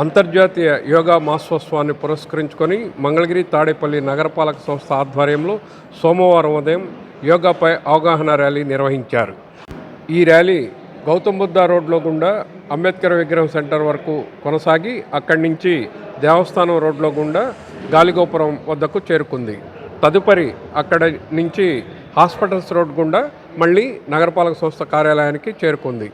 అంతర్జాతీయ యోగా మహోత్సవాన్ని పురస్కరించుకొని మంగళగిరి తాడేపల్లి నగరపాలక సంస్థ ఆధ్వర్యంలో సోమవారం ఉదయం యోగాపై అవగాహన ర్యాలీ నిర్వహించారు. ఈ ర్యాలీ గౌతమ్ బుద్ధ రోడ్లో గుండా అంబేద్కర్ విగ్రహం సెంటర్ వరకు కొనసాగి అక్కడి నుంచి దేవస్థానం రోడ్లో గుండా గాలిగోపురం వద్దకు చేరుకుంది. తదుపరి అక్కడ నుంచి హాస్పిటల్స్ రోడ్ గుండా మళ్ళీ నగరపాలక సంస్థ కార్యాలయానికి చేరుకుంది.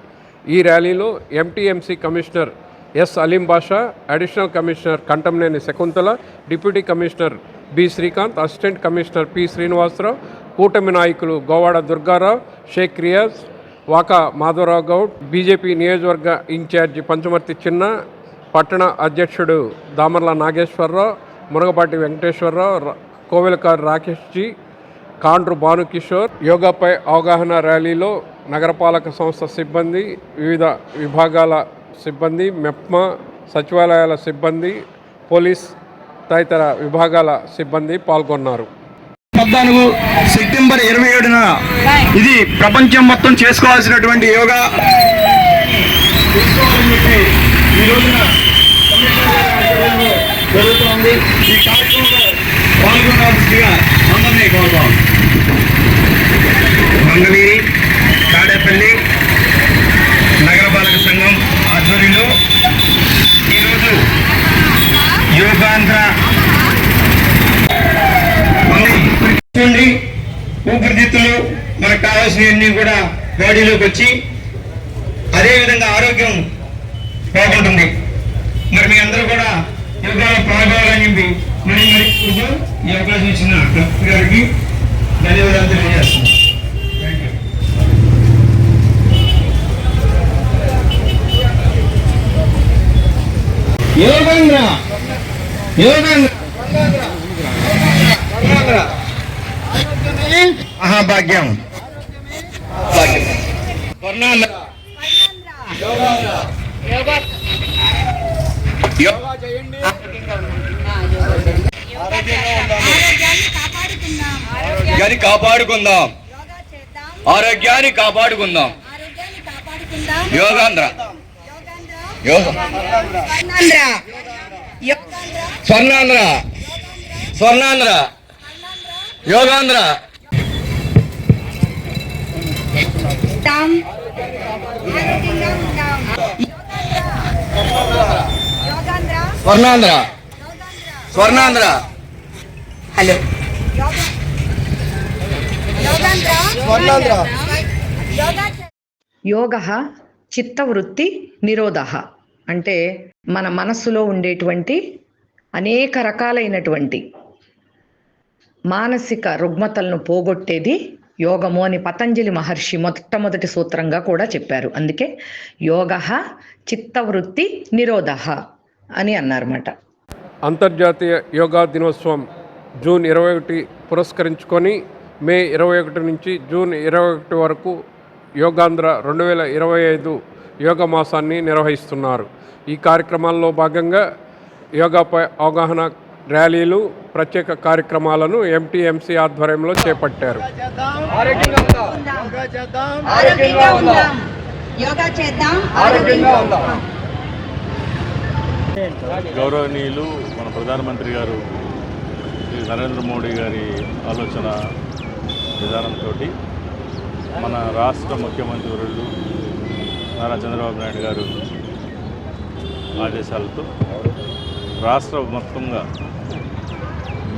ఈ ర్యాలీలో MTMC commissioner S Aleem Basha additional commissioner Kantamneni Shakuntala deputy commissioner B Srikanth assistant commissioner P Srinivasa Rao కూటమి నాయకులు గోవాడ దుర్గారావు షేక్ రియాజ్ వాకా మాధవరావు గౌడ్ బీజేపీ నియోజకవర్గ ఇన్ఛార్జి పంచమర్తి చిన్న పట్టణ అధ్యక్షుడు దామర్ల నాగేశ్వరరావు మునగపాటి వెంకటేశ్వరరావు కోవెలకారు రాకేష్ జీ కాండ్రు భానుకిషోర్ యోగాపై అవగాహన ర్యాలీలో నగరపాలక సంస్థ సిబ్బంది వివిధ విభాగాల సిబ్బంది మెప్మా సచివాలయాల సిబ్బంది పోలీస్ తదితర విభాగాల సిబ్బంది పాల్గొన్నారు. పద్నాలుగు సెప్టెంబర్ ఇరవై ఏడున ఇది ప్రపంచం మొత్తం చేసుకోవాల్సినటువంటి యోగా. ఈ రోజున ఈ కార్యక్రమంలో పాల్గొనాల్సిందిగా అందరినీ కోరుతాం మంగళగిరి తాడేపల్లి నగరపాలక సంఘం ఆధ్వర్యంలో ఈరోజు యోగాంధ్ర చూడండి ఊపిరితిత్తులు కావాల్సినవన్నీ కూడా బాడీలోకి వచ్చి అదే విధంగా ఆరోగ్యం బాగుంటుంది. మరి మీ అందరూ కూడా యోగాలో పాల్గొనాలని చెప్పి మరి మరి ఇప్పుడు ఈ అవకాశం ఇచ్చిన డాక్టర్ గారికి ధన్యవాదాలు తెలియజేస్తున్నాం థ్యాంక్ యూ యోగేంద్ర యోగేంద్ర మహాభాగ్యం. భాగ్యం వర్ణాంధ్ర యోగా చేయండి ఆరోగ్యాన్ని కాపాడుకుందాం. ఆరోగ్యాన్ని కాపాడుకుందాం. యోగాంధ్ర. స్వర్ణాంధ్ర. స్వర్ణాంధ్ర. యోగాంధ్ర. స్వర్ణాంధ్ర. స్వర్ణాంధ్ర. హలో. యోగ చిత్తవృత్తి నిరోధ అంటే మన మనస్సులో ఉండేటువంటి అనేక రకాలైనటువంటి మానసిక రుగ్మతలను పోగొట్టేది యోగము అని పతంజలి మహర్షి మొట్టమొదటి సూత్రంగా కూడా చెప్పారు. అందుకే యోగ చిత్తవృత్తి నిరోధ అని అన్నారన్నమాట. అంతర్జాతీయ యోగా దినోత్సవం జూన్ ఇరవై ఒకటి పురస్కరించుకొని మే ఇరవై ఒకటి నుంచి జూన్ ఇరవై ఒకటి వరకు యోగాంధ్ర రెండు వేల ఇరవై ఐదు యోగ మాసాన్ని నిర్వహిస్తున్నారు. ఈ కార్యక్రమాల్లో భాగంగా యోగాపై అవగాహన ర్యాలీలు ప్రత్యేక కార్యక్రమాలను ఎంటీఎంసీ ఆధ్వర్యంలో చేపట్టారు. ఆరోగ్యంగా ఉందాం. యోగా చేద్దాం. ఆరోగ్యంగా ఉందాం. గౌరవనీయులు మన ప్రధానమంత్రి గారు శ్రీ నరేంద్ర మోడీ గారి ఆలోచన విధానంతో మన రాష్ట్ర ముఖ్యమంత్రి వర్యులు నారా చంద్రబాబు నాయుడు గారు ఆదేశాలతో రాష్ట్ర మొత్తంగా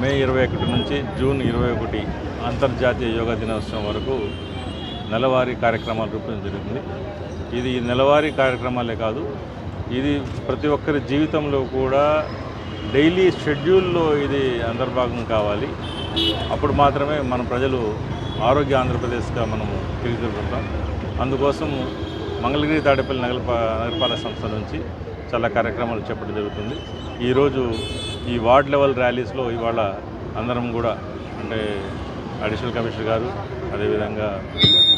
మే ఇరవై ఒకటి నుంచి జూన్ ఇరవై ఒకటి అంతర్జాతీయ యోగా దినోత్సవం వరకు నెలవారీ కార్యక్రమాలు రూపొందించడం జరుగుతుంది. ఇది నెలవారీ కార్యక్రమాలే కాదు ఇది ప్రతి ఒక్కరి జీవితంలో కూడా డైలీ షెడ్యూల్లో ఇది అంతర్భాగం కావాలి. అప్పుడు మాత్రమే మన ప్రజలు ఆరోగ్య ఆంధ్రప్రదేశ్గా మనము తీర్చిదిద్దుకుంటాం అందుకోసం మంగళగిరి తాడేపల్లి నగర నగరపాలక సంస్థ నుంచి చాలా కార్యక్రమాలు చేపట్టడం జరుగుతుంది. ఈరోజు ఈ వార్డ్ లెవెల్ ర్యాలీస్లో ఇవాళ అందరం కూడా అంటే అడిషనల్ కమిషనర్ గారు అదేవిధంగా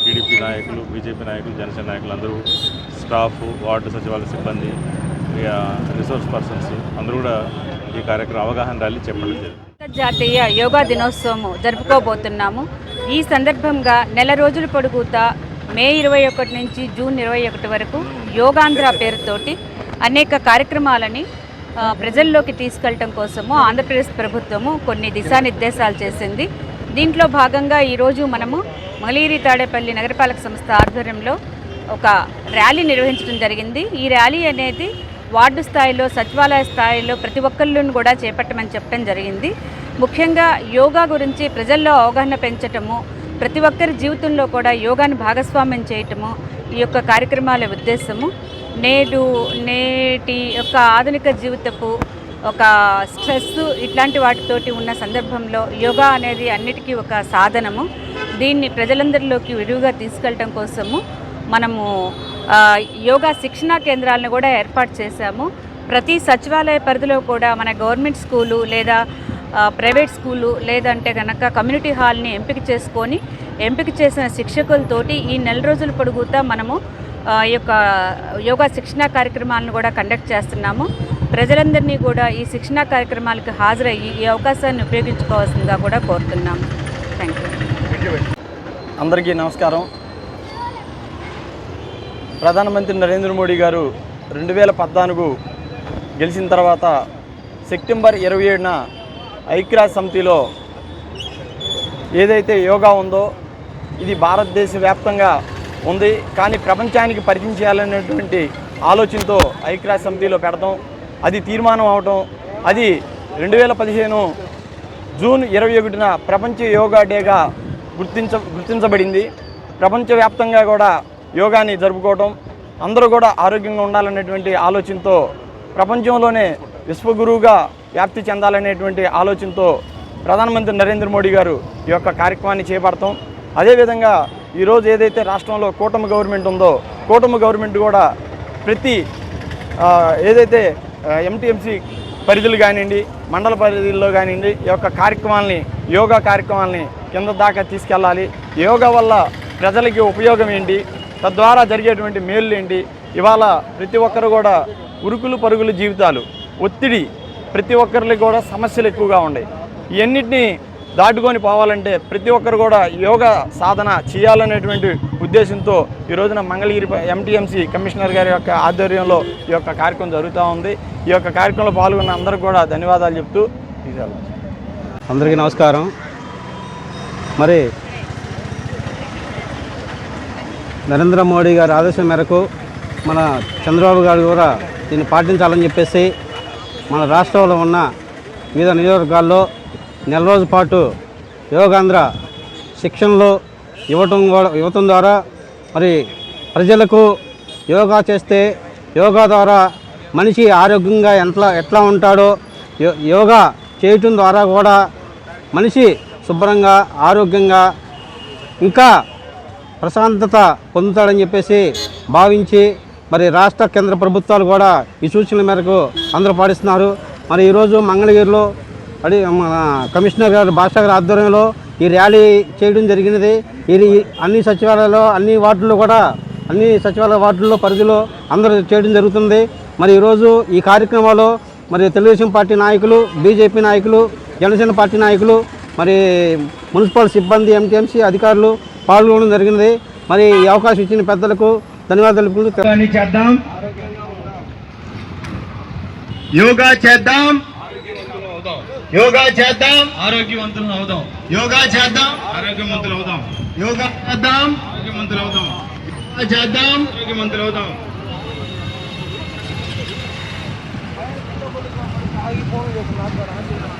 టీడీపీ నాయకులు బీజేపీ నాయకులు జనసేన నాయకులు అందరూ స్టాఫ్ వార్డు సచివాలయ సిబ్బంది ఇక రిసోర్స్ పర్సన్స్ అందరూ కూడా ఈ కార్యక్రమం అవగాహన ర్యాలీ చెప్పడం జరిగింది. అంతర్జాతీయ యోగా దినోత్సవం జరుపుకోబోతున్నాము. ఈ సందర్భంగా నెల రోజులు పొడుగుతా మే ఇరవై ఒకటి నుంచి జూన్ ఇరవై ఒకటి వరకు యోగాంధ్ర పేరుతోటి అనేక కార్యక్రమాలని ప్రజల్లోకి తీసుకెళ్ళటం కోసము ఆంధ్రప్రదేశ్ ప్రభుత్వము కొన్ని దిశానిర్దేశాలు చేసింది. దీంట్లో భాగంగా ఈరోజు మనము మలేరి తాడేపల్లి నగరపాలక సంస్థ ఆధ్వర్యంలో ఒక ర్యాలీ నిర్వహించడం జరిగింది. ఈ ర్యాలీ అనేది వార్డు స్థాయిలో సచివాలయ స్థాయిలో ప్రతి ఒక్కళ్ళను కూడా చేపట్టమని చెప్పడం జరిగింది. ముఖ్యంగా యోగా గురించి ప్రజల్లో అవగాహన పెంచటము ప్రతి ఒక్కరి జీవితంలో కూడా యోగాని భాగస్వామ్యం చేయటము ఈ యొక్క కార్యక్రమాల ఉద్దేశము నేడు నే నేటి యొక్క ఆధునిక జీవితపు ఒక స్ట్రెస్ ఇట్లాంటి వాటితోటి ఉన్న సందర్భంలో యోగా అనేది అన్నిటికీ ఒక సాధనము. దీన్ని ప్రజలందరిలోకి విరివిగా తీసుకెళ్ళటం కోసము మనము యోగా శిక్షణా కేంద్రాలను కూడా ఏర్పాటు చేశాము. ప్రతి సచివాలయ పరిధిలో కూడా మన గవర్నమెంట్ స్కూలు లేదా ప్రైవేట్ స్కూలు లేదంటే కనుక కమ్యూనిటీ హాల్ని ఎంపిక చేసుకొని ఎంపిక చేసిన శిక్షకులతోటి ఈ నెల రోజుల పొడుగుతా మనము ఈ యొక్క యోగా శిక్షణా కార్యక్రమాలను కూడా కండక్ట్ చేస్తున్నాము. ప్రజలందరినీ కూడా ఈ శిక్షణా కార్యక్రమాలకు హాజరయ్యి ఈ అవకాశాన్ని ఉపయోగించుకోవాల్సిందిగా కూడా కోరుతున్నాము. థ్యాంక్ యూ అందరికీ నమస్కారం. ప్రధానమంత్రి నరేంద్ర మోడీ గారు రెండు వేల పద్నాలుగు గెలిచిన తర్వాత సెప్టెంబర్ ఇరవై ఏడున ఐక్యరాజ్య సమితిలో ఏదైతే యోగా ఉందో ఇది భారతదేశ వ్యాప్తంగా ఉంది. కానీ ప్రపంచానికి పరిచయం చేయాలనేటువంటి ఆలోచనతో ఐక్యరాజ్య సమితిలో పెడతాం. అది తీర్మానం అవటం అది రెండు వేల పదిహేను జూన్ ఇరవై ఒకటిన ప్రపంచ యోగా డేగా గుర్తించ గుర్తించబడింది. ప్రపంచవ్యాప్తంగా కూడా యోగాని జరుపుకోవటం అందరూ కూడా ఆరోగ్యంగా ఉండాలనేటువంటి ఆలోచనతో ప్రపంచంలోనే విశ్వగురువుగా వ్యాప్తి చెందాలనేటువంటి ఆలోచనతో ప్రధానమంత్రి నరేంద్ర మోడీ గారు ఈ యొక్క కార్యక్రమాన్ని చేపడతాం. అదేవిధంగా ఈరోజు ఏదైతే రాష్ట్రంలో కూటమి గవర్నమెంట్ ఉందో కూటమి గవర్నమెంట్ కూడా ప్రతి ఏదైతే ఎంటీఎంసీ పరిధులు కానివ్వండి మండల పరిధిలో కానివ్వండి ఈ యొక్క కార్యక్రమాలని యోగా కార్యక్రమాలని కింద దాకా తీసుకెళ్ళాలి. యోగా వల్ల ప్రజలకి ఉపయోగం ఏంటి? తద్వారా జరిగేటువంటి మేలు ఏంటి? ఇవాళ ప్రతి ఒక్కరు కూడా ఉరుకులు పరుగుల జీవితాలు ఒత్తిడి ప్రతి ఒక్కరికి కూడా సమస్యలు ఎక్కువగా ఉన్నాయి. ఇవన్నిటిని దాటుకొని పోవాలంటే ప్రతి ఒక్కరు కూడా యోగా సాధన చేయాలనేటువంటి ఉద్దేశంతో ఈ రోజున మంగళగిరి ఎంటీఎంసీ కమిషనర్ గారి యొక్క ఆధ్వర్యంలో ఈ యొక్క కార్యక్రమం జరుగుతూ ఉంది. ఈ యొక్క కార్యక్రమంలో పాల్గొన్న అందరికి కూడా ధన్యవాదాలు చెప్తూ ఇది అందరికీ నమస్కారం. మరి నరేంద్ర మోడీ గారి ఆదేశం మేరకు మన చంద్రబాబు గారు కూడా దీన్ని పాటించాలని చెప్పేసి మన రాష్ట్రంలో ఉన్న వివిధ నియోజకవర్గాల్లో నెల రోజుల పాటు యోగాంధ్ర శిక్షణలు ఇవ్వటం కూడా ఇవ్వటం ద్వారా మరి ప్రజలకు యోగా చేస్తే యోగా ద్వారా మనిషి ఆరోగ్యంగా ఎట్లా ఎట్లా ఉంటాడో యో- యోగా చేయటం ద్వారా కూడా మనిషి శుభ్రంగా ఆరోగ్యంగా ఇంకా ప్రశాంతత పొందుతాడని చెప్పేసి భావించి మరి రాష్ట్ర కేంద్ర ప్రభుత్వాలు కూడా ఈ సూచనల మేరకు అందరూ పాటిస్తున్నారు. మరి ఈరోజు మంగళగిరిలో అది మన కమిషనర్ గారు భాషా గారి ఆధ్వర్యంలో ఈ ర్యాలీ చేయడం జరిగినది. ఇది అన్ని సచివాలయాల్లో అన్ని వార్డుల్లో కూడా అన్ని సచివాలయ వార్డుల్లో పరిధిలో అందరూ చేయడం జరుగుతుంది. మరి ఈరోజు ఈ కార్యక్రమంలో మరి తెలుగుదేశం పార్టీ నాయకులు బీజేపీ నాయకులు జనసేన పార్టీ నాయకులు మరి మున్సిపల్ సిబ్బంది ఎంటీఎంసీ అధికారులు పాల్గొనడం జరిగినది. మరి ఈ అవకాశం ఇచ్చిన పెద్దలకు ధన్యవాదాలు తెలుపుకుంటూ చేద్దాం. యోగా చేద్దాం. యోగా చేద్దాం. ఆరోగ్యవంతులు అవుదాం. యోగా చేద్దాం. ఆరోగ్యవంతులు అవుదాం. యోగా చేద్దాం. ఆరోగ్యవంతులు అవుదాం. యోగా చేద్దాం. ఆరోగ్యవంతులు అవుదాం. ఆగిపోవడం